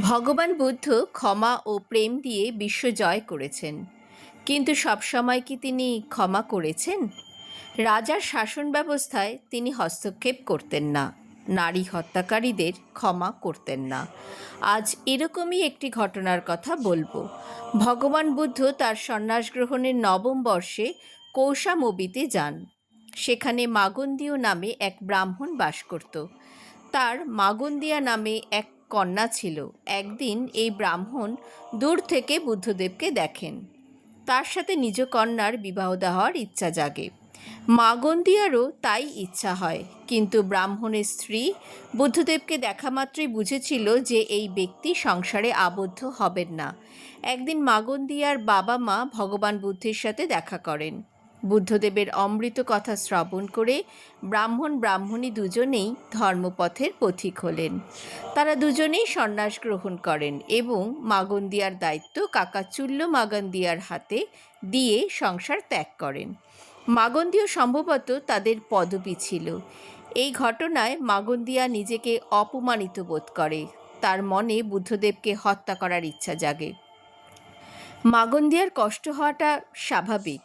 ভগবান বুদ্ধ ক্ষমা ও প্রেম দিয়ে বিশ্ব জয় করেছেন। কিন্তু সবসময় কি তিনি ক্ষমা করেছেন? রাজার শাসন ব্যবস্থায় তিনি হস্তক্ষেপ করতেন না। নারী হত্যাকারীদের ক্ষমা করতেন না। আজ এরকমই একটি ঘটনার কথা বলব। ভগবান বুদ্ধ তার সন্ন্যাস গ্রহণের নবম বর্ষে কৌশামবিতে যান। সেখানে মাগন্ধীয় নামে এক ব্রাহ্মণ বাস করত। তার মাগন্দিয়া নামে এক কন্যা ছিল। একদিন এই ব্রাহ্মণ দূর থেকে বুদ্ধদেবকে দেখেন। তার সাথে নিজ কন্যার বিবাহ দেওয়ার ইচ্ছা জাগে। মাগন্দিয়ারও তাই ইচ্ছা হয়, কিন্তু ব্রাহ্মণের স্ত্রী বুদ্ধদেবকে দেখা মাত্রই বুঝেছিল যে এই ব্যক্তি সংসারে আবদ্ধ হবেন না। একদিন মাগন্দিয়ার বাবা মা ভগবান বুদ্ধের সাথে দেখা করেন। বুদ্ধদেবের অমৃত কথা শ্রবণ করে ব্রাহ্মণ ব্রাহ্মণী দুজনেই ধর্মপথের পথিক হলেন। তারা দুজনেই সন্ন্যাস গ্রহণ করেন এবং মাগন্দিয়ার দায়িত্ব কাকাচুল্য মাগন্দিয়ার হাতে দিয়ে সংসার ত্যাগ করেন। মাগন্দিয় সম্ভবত তাদের পদবী ছিল। এই ঘটনায় মাগন্দিয়া নিজেকে অপমানিত বোধ করে। তার মনে বুদ্ধদেবকে হত্যা করার ইচ্ছা জাগে। মাগন্দিয়ার কষ্ট হওয়াটা স্বাভাবিক।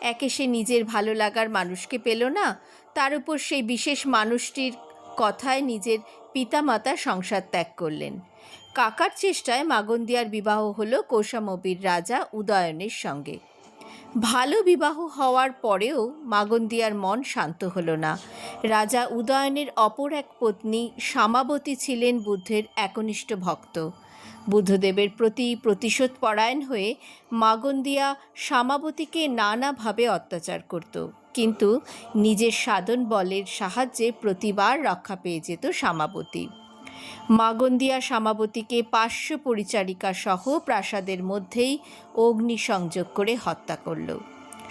একে সে নিজের ভালো লাগার মানুষকে পেল না, তার উপর সেই বিশেষ মানুষটির কথায় নিজের পিতামাতা সংসার ত্যাগ করলেন। কাকার চেষ্টায় মাগন্দিয়ার বিবাহ হলো কৌশামবীর রাজা উদয়নের সঙ্গে। ভালো বিবাহ হওয়ার পরেও মাগন্দিয়ার মন শান্ত হল না। রাজা উদয়নের অপর এক পত্নী শ্যামাবতী ছিলেন বুদ্ধের একনিষ্ঠ ভক্ত। বুদ্ধদেবের প্রতি প্রতিশোধ পরায়ণ হয়ে মাগন্দিয়া শ্যামাবতীকে নানাভাবে অত্যাচার করত। কিন্তু নিজের সাধন বলের সাহায্যে প্রতিবার রক্ষা পেয়ে যেত শ্যামাবতী। মাগন্দিয়া শ্যামাবতীকে পার্শ্ব পরিচারিকা সহ প্রাসাদের মধ্যেই অগ্নিসংযোগ করে হত্যা করল।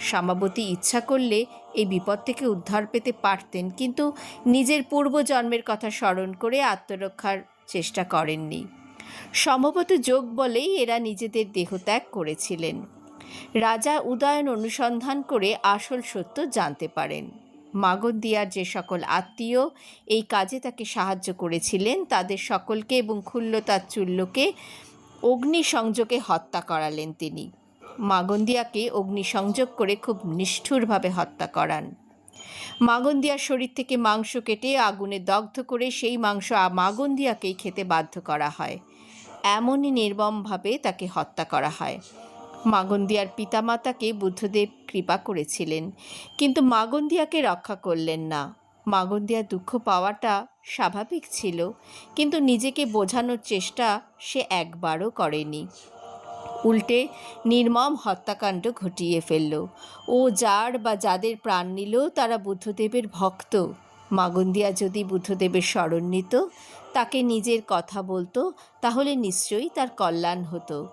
শ্যামাবতী ইচ্ছা করলে এই বিপদ থেকে উদ্ধার পেতে পারতেন, কিন্তু নিজের পূর্বজন্মের কথা স্মরণ করে আত্মরক্ষার চেষ্টা করেননি। সম্ভবত যোগ বলেই এরা নিজেদের দেহত্যাগ করেছিলেন। রাজা উদয়ন অনুসন্ধান করে আসল সত্য জানতে পারেন। মাগন্দিয়ার যে সকল আত্মীয় এই কাজে তাকে সাহায্য করেছিলেন, তাদের সকলকে এবং ক্ষুল্লতাচ্ছুল্যকে অগ্নিসংযোগে হত্যা করালেন তিনি। মাগন্দিয়াকে অগ্নিসংযোগ করে খুব নিষ্ঠুরভাবে হত্যা করান। মাগন্দিয়ার শরীর থেকে মাংস কেটে আগুনে দগ্ধ করে সেই মাংস মাগন্দিয়াকেই খেতে বাধ্য করা হয়। এমনই নির্মমভাবে তাকে হত্যা করা হয়। মাগন্দিয়ার পিতামাতাকে বুদ্ধদেব কৃপা করেছিলেন, কিন্তু মাগন্দিয়াকে রক্ষা করলেন না। মাগন্দিয়া দুঃখ পাওয়াটা স্বাভাবিক ছিল, কিন্তু নিজেকে বোঝানোর চেষ্টা সে একবারও করেনি। উল্টে নির্মম হত্যাকাণ্ড ঘটিয়ে ফেলল। ও যার বা যাদের প্রাণ নিল, তারা বুদ্ধদেবের ভক্ত। মাগন্দিয়া যদি বুদ্ধদেবের স্মরণ নিত, তাকে নিজের কথা বলতো, তাহলে নিশ্চয়ই তার কল্যাণ হতো।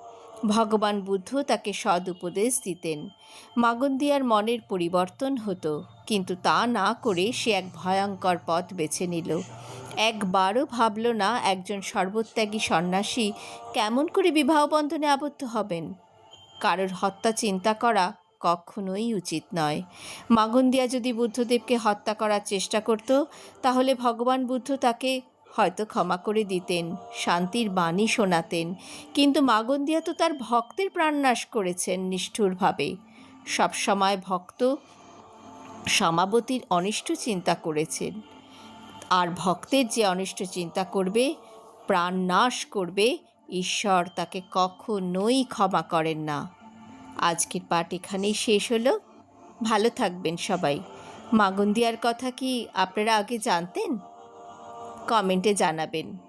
ভগবান বুদ্ধ তাকে সদ উপদেশ দিতেন। মাগন্দিয়ার মনের পরিবর্তন হতো, কিন্তু তা না করে সে এক ভয়ঙ্কর পথ বেছে নিল। একবারও ভাবল না একজন সর্বত্যাগী সন্ন্যাসী কেমন করে বিবাহ বন্ধনে আবদ্ধ হবেন? কারোর হত্যা চিন্তা করা কখনোই উচিত নয়। মাগন্দিয়া যদি বুদ্ধদেবকে হত্যা করার চেষ্টা করত, তাহলে ভগবান বুদ্ধ তাকে হয়তো ক্ষমা করে দিতেন, শান্তির বাণী শোনাতেন। কিন্তু মাগন্দিয়া তো তার ভক্তের প্রাণনাশ করেছেন নিষ্ঠুরভাবে। সবসময় ভক্ত সমাবতীর অনিষ্ট চিন্তা করেছেন। আর ভক্তের যে অনিষ্ট চিন্তা করবে প্রাণ নাশ করবে, ঈশ্বর তাকে কখনোই ক্ষমা করেন না। আজকের পাঠ এখানেই শেষ হলো। ভালো থাকবেন সবাই। মাগন্দিয়ার কথা কি আপনারা আগে জানতেন? কমেন্টে জানাবেন।